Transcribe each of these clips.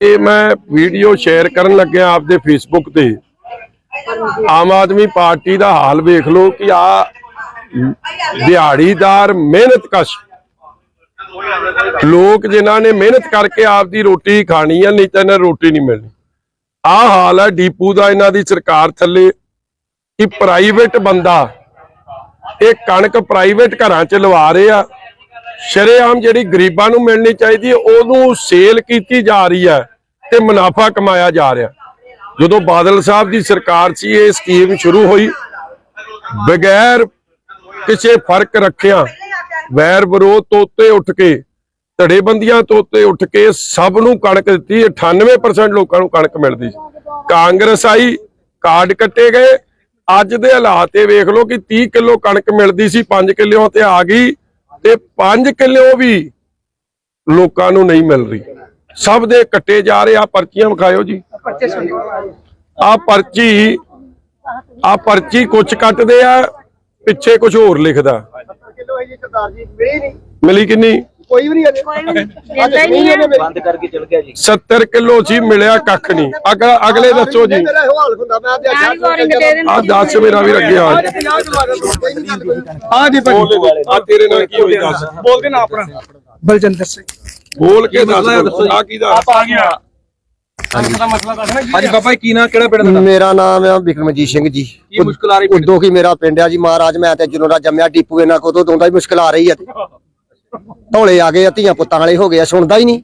ਇਹ ਮੈਂ video share ਕਰਨ ਲੱਗਿਆ ਆਪਦੇ ਫੇਸਬੁੱਕ ਤੇ। ਆਮ ਆਦਮੀ ਪਾਰਟੀ ਦਾ ਹਾਲ ਵੇਖ ਲਓ ਕਿ ਆ ਦਿਹਾੜੀਦਾਰ ਮਿਹਨਤਕਸ਼ ਲੋਕ ਜਿਨ੍ਹਾਂ ਨੇ ਮਿਹਨਤ ਕਰਕੇ ਆਪਦੀ ਰੋਟੀ ਖਾਣੀ ਆ, ਨਹੀਂ ਤਾਂ ਇਹਨਾਂ ਨੂੰ ਰੋਟੀ ਨਹੀਂ ਮਿਲਣੀ। ਆ ਹਾਲ ਹੈ ਡੀਪੂ ਦਾ, ਇਹਨਾਂ ਦੀ ਸਰਕਾਰ ਥੱਲੇ। ਕਿ ਪ੍ਰਾਈਵੇਟ ਬੰਦਾ, ਇਹ ਕਣਕ ਪ੍ਰਾਈਵੇਟ ਘਰਾਂ 'ਚ ਲਵਾ ਰਹੇ। ਆ ਸ਼ਰੇਆਮ ਜਿਹੜੀ ਗਰੀਬਾਂ ਨੂੰ ਮਿਲਣੀ ਚਾਹੀਦੀ, ਉਹਨੂੰ ਸੇਲ ਕੀਤੀ ਜਾ ਰਹੀ ਹੈ ਤੇ ਮੁਨਾਫਾ ਕਮਾਇਆ ਜਾ ਰਿਹਾ। ਜਦੋਂ ਬਾਦਲ ਸਾਹਿਬ ਦੀ ਸਰਕਾਰ ਸੀ, ਇਹ ਸਕੀਮ ਸ਼ੁਰੂ ਹੋਈ। ਬਗੈਰ ਕਿਸੇ ਫ਼ਰਕ ਰੱਖਿਆ ਵੈਰ ਵਿਰੋਧ ਤੋਂ ਉੱਤੇ ਉੱਠ ਕੇ, ਧੜੇਬੰਦੀਆਂ ਤੋਂ ਉੱਤੇ ਉੱਠ ਕੇ ਸਭ ਨੂੰ ਕਣਕ ਦਿੱਤੀ। 98% ਲੋਕਾਂ ਨੂੰ ਕਣਕ ਮਿਲਦੀ ਸੀ। ਕਾਂਗਰਸ ਆਈ, ਕਾਰਡ ਕੱਟੇ ਗਏ। ਅੱਜ ਦੇ ਹਾਲਾਤ ਇਹ ਵੇਖ ਲਓ ਕਿ 30 ਕਿਲੋ ਕਣਕ ਮਿਲਦੀ ਸੀ 5 ਕਿਲੋਆਂ ਤੇ ਆ ਗਈ। ਤੇ 5 ਕਿਲੋ ਵੀ ਲੋਕਾਂ ਨੂੰ ਨਹੀਂ ਮਿਲ ਰਹੀ। ਸਭ ਦੇ ਕੱਟੇ ਜਾ ਰਹੇ ਆ ਪਰਚੀਆਂ ਵਿਖਾਇਓ ਜੀ। ਆ ਪਰਚੀ ਆ ਪਰਚੀ ਕੁਛ ਕੱਟਦੇ ਆ ਪਿੱਛੇ ਕੁਝ ਹੋਰ ਲਿਖਦਾ। ਕਿਲੋ ਹੈ ਜੀ ਸਰਦਾਰ ਜੀ ਮਿਲੀ ਨਹੀਂ ਮਿਲੀ ਕਿੰਨੀ ਕੋਈ ਵੀ ਨਹੀਂ ਬੰਦ ਕਰਕੇ ਚਲ ਗਿਆ ਜੀ। 70 ਕਿਲੋ ਸੀ ਮਿਲਿਆ ਕੱਖ ਨਹੀਂ। ਅਗਲਾ ਅਗਲੇ ਦੱਸੋ ਜੀ। ਆ ਦੱਸ ਮੇਰਾ ਵੀ ਲੱਗਿਆ ਹਾਂ ਜੀ ਆ ਤੇਰੇ ਨਾਲ ਕੀ ਹੋਈ ਦੱਸ। ਬੋਲ ਕੇ ਨਾ ਆਪਣਾ। ਬਲਜਿੰਦਰ ਸਿੰਘ। ਬੋਲ ਕੇ ਦੱਸ ਆ ਕੀ ਦਾ ਆ ਗਿਆ ਹਾਂਜੀ ਬਾਬਾ ਜੀ ਕੀ ਨਾਂ ਕਿਹੜਾ ਪਿੰਡ ਦਾ ਮੇਰਾ ਨਾਮ ਹੈ ਬਿਕਰਮਜੀਤ ਸਿੰਘ ਜੀ। ਕੀ ਮੁਸ਼ਕਲ ਆ ਰਹੀ ਪਿੰਡ ਉਦੋਂ ਕੀ ਮੇਰਾ ਪਿੰਡ ਆ ਜੀ? ਮਹਾਰਾਜ ਮੈਂ ਤੇ ਜਦੋਂ ਦਾ ਜੰਮਿਆ ਟੀਪੂ ਇਹਨਾਂ ਕੋਲ ਤੋਂ ਦਾ ਹੀ ਮੁਸ਼ਕਲ ਆ ਰਹੀ ਹੈ ਢੋਲੇ ਆ ਗਏ ਆ, ਧੀਆਂ ਪੁੱਤਾਂ ਵਾਲੇ ਹੋ ਗਏ ਆ, ਸੁਣਦਾ ਹੀ ਨਹੀਂ।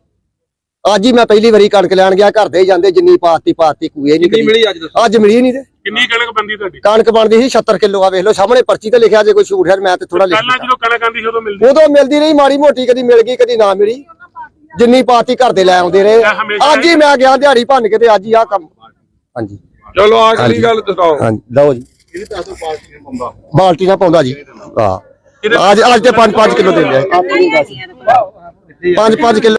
ਅੱਜ ਹੀ ਮੈਂ ਪਹਿਲੀ ਵਾਰੀ ਕਣਕ ਲੈਣ ਗਿਆ ਘਰ ਦੇ ਜਾਂਦੇ ਜਿੰਨੀ ਪਾਤੀ ਪਾਤੀ ਕੂਏ ਨਹੀਂ ਕਿੰਨੀ ਮਿਲੀ ਅੱਜ ਦੱਸੋ? ਅੱਜ ਮਿਲੀ ਨਹੀਂ ਤੇ। ਕਿੰਨੀ ਕਣਕ ਬੰਦੀ ਤੁਹਾਡੀ? ਕਣਕ ਬਣਦੀ ਸੀ 76 ਕਿਲੋ ਆ ਵੇਖ ਲਓ ਸਾਹਮਣੇ ਪਰਚੀ ਤੇ ਲਿਖਿਆ ਜੇ ਕੋਈ ਝੂਠ ਹੈ ਮੈਂ ਤੇ ਥੋੜਾ ਲਿਖ ਪਹਿਲਾਂ। ਜਦੋਂ ਕਣਕ ਆਂਦੀ ਸੀ ਉਦੋਂ ਮਿਲਦੀ ਉਦੋਂ ਮਿਲਦੀ ਰਹੀ ਮਾੜੀ ਮੋਟੀ ਕਦੀ ਮਿਲ ਗਈ ਕਦੀ ਨਾ ਮਿਲੀ। ਜਿੰਨੀ ਪਾਤੀ ਘਰ ਦੇ ਲੈ ਆਉਂਦੇ ਰਹੇ। ਅੱਜ ਹੀ ਮੈਂ ਗਿਆ ਦਿਹਾੜੀ ਭੰਨ ਕੇ ਤੇ ਅੱਜ ਹੀ ਆ ਕੰਮ। ਹਾਂਜੀ। ਚਲੋ ਆਖਰੀ ਗੱਲ ਦੱਸੋ। ਹਾਂਜੀ ਲਓ ਜੀ। ਬਾਲਟੀ ਨਾਲ ਪਾਉਂਦਾ? ਜੀ। ਹਾਂ। ਅੱਜ ਅੱਜ ਤੇ 5-5 ਕਿਲੋ ਦਿੰਦੇ ਆ 5-5 ਕਿਲੋ